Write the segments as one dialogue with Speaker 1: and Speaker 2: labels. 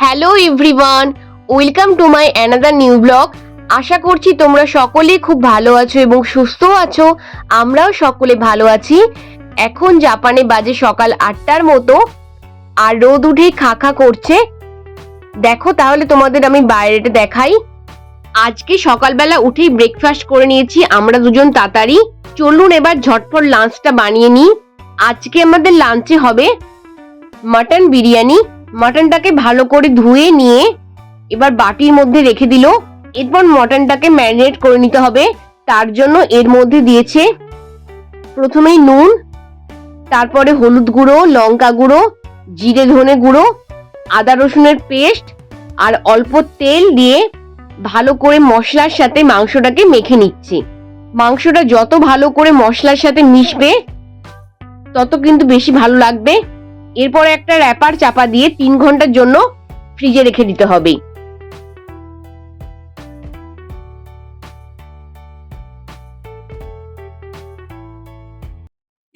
Speaker 1: Hello everyone, welcome to my another new blog. আশা করছি তোমরা সকলে খুব ভালো আছো এবং সুস্থ আছো, আমরাও সকলে ভালো আছি। এখন জাপানে বাজে সকাল আটটার মতো, আর রোদ উঠে খা খা করছে। দেখো তাহলে তোমাদের আমি বাইরেটা দেখাই। আজকে সকালবেলা উঠেই ব্রেকফাস্ট করে নিয়েছি আমরা দুজন তাড়াতাড়ি চলুন এবার ঝটফট লাঞ্চটা বানিয়ে নিই। আজকে আমাদের লাঞ্চে হবে মাটন বিরিয়ানি। মাটনটাকে ভালো করে ধুয়ে নিয়ে এবার বাটির মধ্যে রেখে দিল। এরপর মটনটাকে ম্যারিনেট করে নিতে হবে। তার জন্য এর মধ্যে দিয়েছে প্রথমেই নুন, তারপরে হলুদ গুঁড়ো, লঙ্কা গুঁড়ো, জিরে ধনে গুঁড়ো, আদা রসুনের পেস্ট আর অল্প তেল দিয়ে ভালো করে মশলার সাথে মাংসটাকে মেখে নিচ্ছি। মাংসটা যত ভালো করে মশলার সাথে মিশবে, তত কিন্তু বেশি ভালো লাগবে। এরপর একটা র্যাপার চাপা দিয়ে তিন ঘণ্টার জন্য ফ্রিজে রেখে দিতে হবে।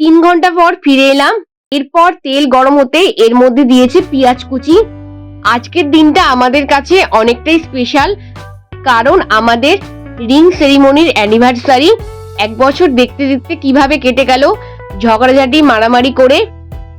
Speaker 1: তিন ঘণ্টা পর ফিরে এলাম। এরপর তেল গরম হতে এর মধ্যে দিয়েছে পেঁয়াজ কুচি। আজকের দিনটা আমাদের কাছে অনেকটাই স্পেশাল কারণ আমাদের রিং সেরিমনির অ্যানিভার্সারি এক বছর দেখতে দেখতে কীভাবে কেটে গেল, ঝগড়াঝাটি, মারামারি করে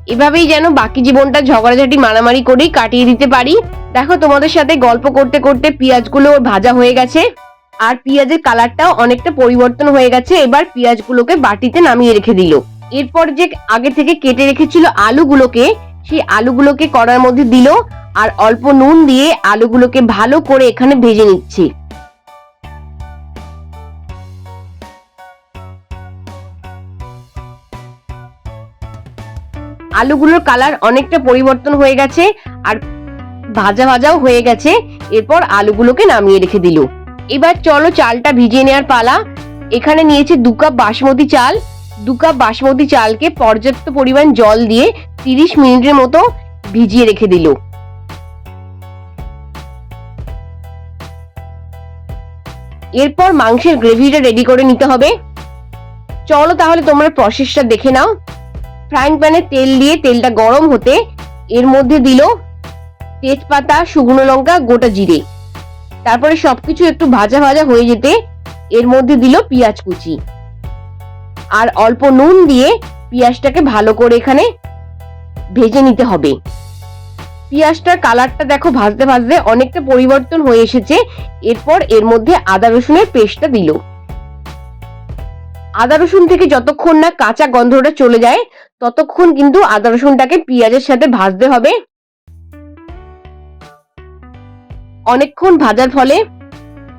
Speaker 1: এভাবেই যেন বাকি জীবনটা ঝগড়াঝাটি মারামারি করেই কাটিয়ে দিতে পারি। দেখো, তোমাদের সাথে গল্প করতে করতে পেঁয়াজগুলো ভাজা হয়ে গেছে। আর পেঁয়াজের কালারটাও অনেকটা পরিবর্তন হয়ে গেছে। এবার পেঁয়াজগুলোকে বাটিতে নামিয়ে রেখে দিল। এরপর যে আগে থেকে কেটে রেখেছিল আলুগুলোকে, সেই আলুগুলোকে কড়ার মধ্যে দিল। আর অল্প নুন দিয়ে আলুগুলোকে ভালো করে এখানে ভেজে নিচ্ছি। আলুগুলোর কালার অনেকটা পরিবর্তন হয়ে গেছে আর ভাজা ভাজাও হয়ে গেছে। এরপর আলুগুলোকে নামিয়ে রেখে দিল। এবার চলো চালটা ভিজিয়ে নেওয়ার পালা। এখানে নিয়েছে দু কাপ বাসমতি চাল। দু কাপ বাসমতি চালকে পর্যাপ্ত পরিমাণ জল দিয়ে তিরিশ মিনিটের মতো ভিজিয়ে রেখে দিল। এরপর মাংসের গ্রেভিটা রেডি করে নিতে হবে। চলো তাহলে তোমরা প্রসেসটা দেখে নাও। ফ্রাইং প্যানে তেল দিয়ে তেলটা গরম হতে এর মধ্যে দিল তেজপাতা, শুকনো লঙ্কা, গোটা জিরে। তারপরে সবকিছু একটু ভাজা ভাজা হয়ে যেতে এর মধ্যে দিল পেঁয়াজ কুচি। আর অল্প নুন দিয়ে পেঁয়াজটাকে ভালো করে এখানে ভেজে নিতে হবে। পেঁয়াজটার কালারটা দেখো ভাজতে ভাজতে অনেকটা পরিবর্তন হয়ে এসেছে। এরপর এর মধ্যে আদা রসুনের পেস্টটা দিল। আদা রসুন থেকে যতক্ষণ না কাঁচা গন্ধটা চলে যায় ততক্ষণ কিন্তু আদা রসুনটাকে পেঁয়াজের সাথে ভাজতে হবে। অনেকক্ষণ ভাজার ফলে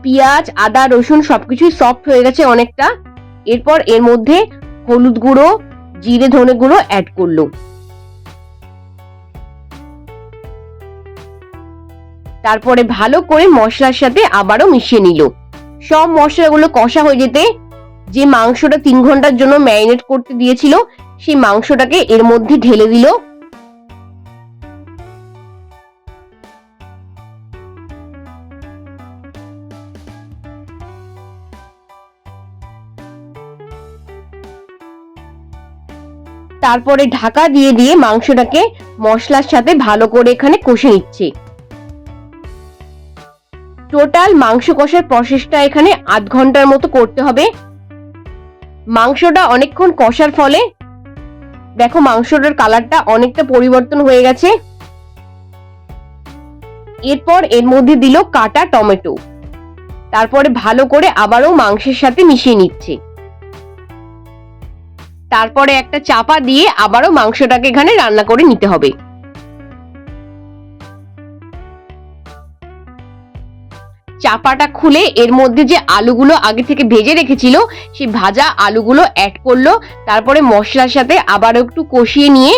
Speaker 1: পেঁয়াজ, আদা, রসুন সবকিছুই সফট হয়ে গেছে অনেকটা। এরপর এর মধ্যে হলুদ গুঁড়ো, জিরে, ধনে গুঁড়ো অ্যাড করল। তারপরে ভালো করে মশলার সাথে আবারও মিশিয়ে নিল। সব মশলাগুলো কষা হয়ে যেতে যে মাংসটা তিন ঘণ্টার জন্য ম্যারিনেট করতে দিয়েছিল সেই মাংসটাকে এর মধ্যে ঢেলে দিল। তারপরে ঢাকা দিয়ে দিয়ে মাংসটাকে মশলার সাথে ভালো করে এখানে কষে নিচ্ছে। টোটাল মাংস কষার প্রসেসটা এখানে আধ ঘণ্টার মতো করতে হবে। মাংসটা অনেকক্ষণ কষার ফলে দেখো মাংসটার কালারটা অনেকটা পরিবর্তন হয়ে গেছে। এরপর এর মধ্যে দিল কাটা টমেটো। তারপরে ভালো করে আবারও মাংসের সাথে মিশিয়ে নিচ্ছে। তারপরে একটা চাপা দিয়ে আবারও মাংসটাকে এখানে রান্না করে নিতে হবে। চাপাটা খুলে এর মধ্যে যে আলুগুলো আগে থেকে ভেজে রেখেছিল, সেই ভাজা আলুগুলো অ্যাড করল, তারপরে মশলার সাথে আবার একটু কষিয়ে নিয়ে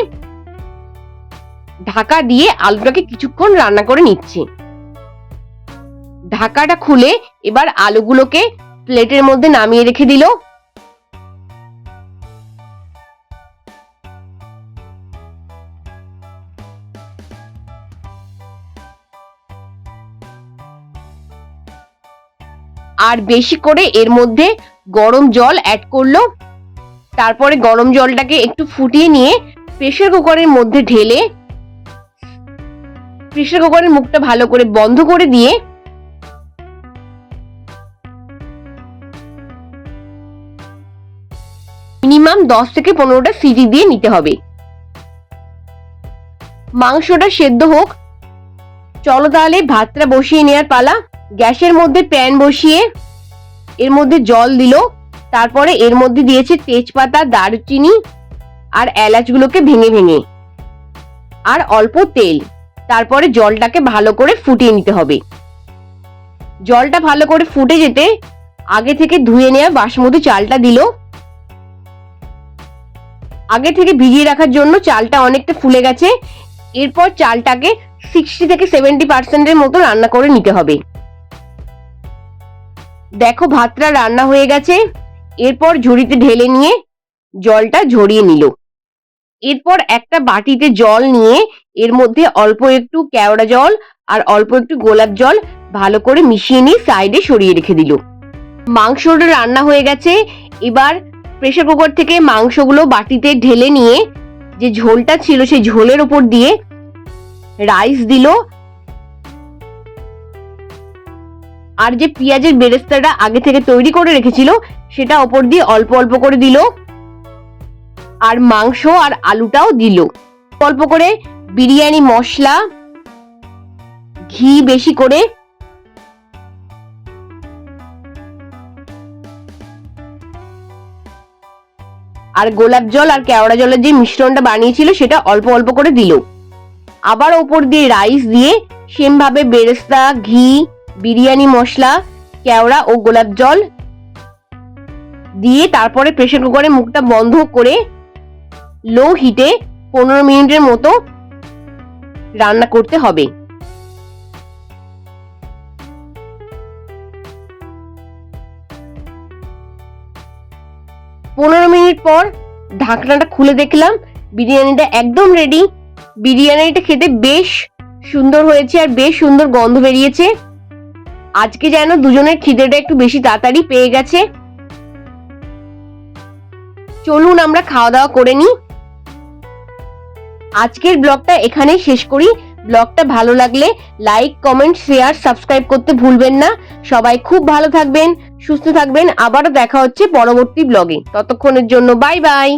Speaker 1: ঢাকা দিয়ে আলুটাকে কিছুক্ষণ রান্না করে নিচ্ছি। ঢাকাটা খুলে এবার আলুগুলোকে প্লেটের মধ্যে নামিয়ে রেখে দিল। আর বেশি করে এর মধ্যে গরম জল অ্যাড করল। তারপরে গরম জলটাকে একটু ফুটিয়ে নিয়ে প্রেসার কুকারের মধ্যে ঢেলে প্রেসার কুকারের মুখটা ভালো করে বন্ধ করে দিয়ে মিনিমাম দশ থেকে পনেরোটা সিটি দিয়ে নিতে হবে। মাংসটা সেদ্ধ হোক। চলো তাহলে ভাতটা বসিয়ে নেওয়ার পালা। গ্যাসের মধ্যে প্যান বসিয়ে, এর মধ্যে জল দিল, তারপরে এর মধ্যে দিয়েছে তেজপাতা, দারুচিনি আর এলাচগুলোকে ভেঙে ভেঙে। আর অল্প তেল, তারপরে জলটাকে ভালো করে ফুটিয়ে নিতে হবে। জলটা ভালো করে ফুটে যেতে আগে থেকে ধুয়ে নেওয়া বাসমতি চালটা দিল। আগে থেকে ভিজিয়ে রাখার জন্য চালটা অনেকটা ফুলে গেছে। এরপর চালটাকে সিক্সটি থেকে সেভেন্টি পার্সেন্টের মতো রান্না করে নিতে হবে। দেখো ভাতটা রান্না হয়ে গেছে। এরপর ঝুড়িতে ঢেলে নিয়ে জলটা ঝরিয়ে নিল। এরপর একটা বাটিতে জল নিয়ে এর মধ্যে অল্প একটু কেওড়া জল আর অল্প একটু গোলাপ জল ভালো করে মিশিয়ে নিয়ে সাইডে সরিয়ে রেখে দিল। মাংসটা রান্না হয়ে গেছে। এবার প্রেসার কুকার থেকে মাংসগুলো বাটিতে ঢেলে নিয়ে যে ঝোলটা ছিল সেই ঝোলের ওপর দিয়ে রাইস দিল। আর যে পেঁয়াজের বেরেস্তাটা আগে থেকে তৈরি করে রেখেছিল, সেটা ওপর দিয়ে অল্প অল্প করে দিল। আর মাংস আর আলুটাও দিল। অল্প করে বিরিয়ানি মশলা, ঘি বেশি করে। আর গোলাপ জল আর কেওড়া জলের যে মিশ্রণটা বানিয়েছিল, সেটা অল্প অল্প করে দিল। আবার ওপর দিয়ে রাইস দিয়ে সেম ভাবে বেরেস্তা, ঘি বিরিয়ানি, মশলা, কেওড়া ও গোলাপ জল দিয়ে তারপরে প্রেসার কুকারে মুখটা বন্ধ করে লো হিটে পনেরো মিনিটের মতো রান্না করতে হবে। পনেরো মিনিট পর ঢাকনাটা খুলে দেখলাম, বিরিয়ানিটা একদম রেডি বিরিয়ানিটা খেতে বেশ সুন্দর হয়েছে আর বেশ সুন্দর গন্ধ বেরিয়েছে। আজকে যেন দুজনের খিদেটা একটু বেশি তাড়াতাড়ি পেয়ে গেছে। চলুন আমরা খাওয়া দাওয়া করে নিই। আজকের ব্লগটা এখানেই শেষ করি। ব্লগটা ভালো লাগলে লাইক, কমেন্ট, শেয়ার, সাবস্ক্রাইব করতে ভুলবেন না। সবাই খুব ভালো থাকবেন, সুস্থ থাকবেন। আবারও দেখা হচ্ছে পরবর্তী ব্লগে। ততক্ষণের জন্য বাই বাই।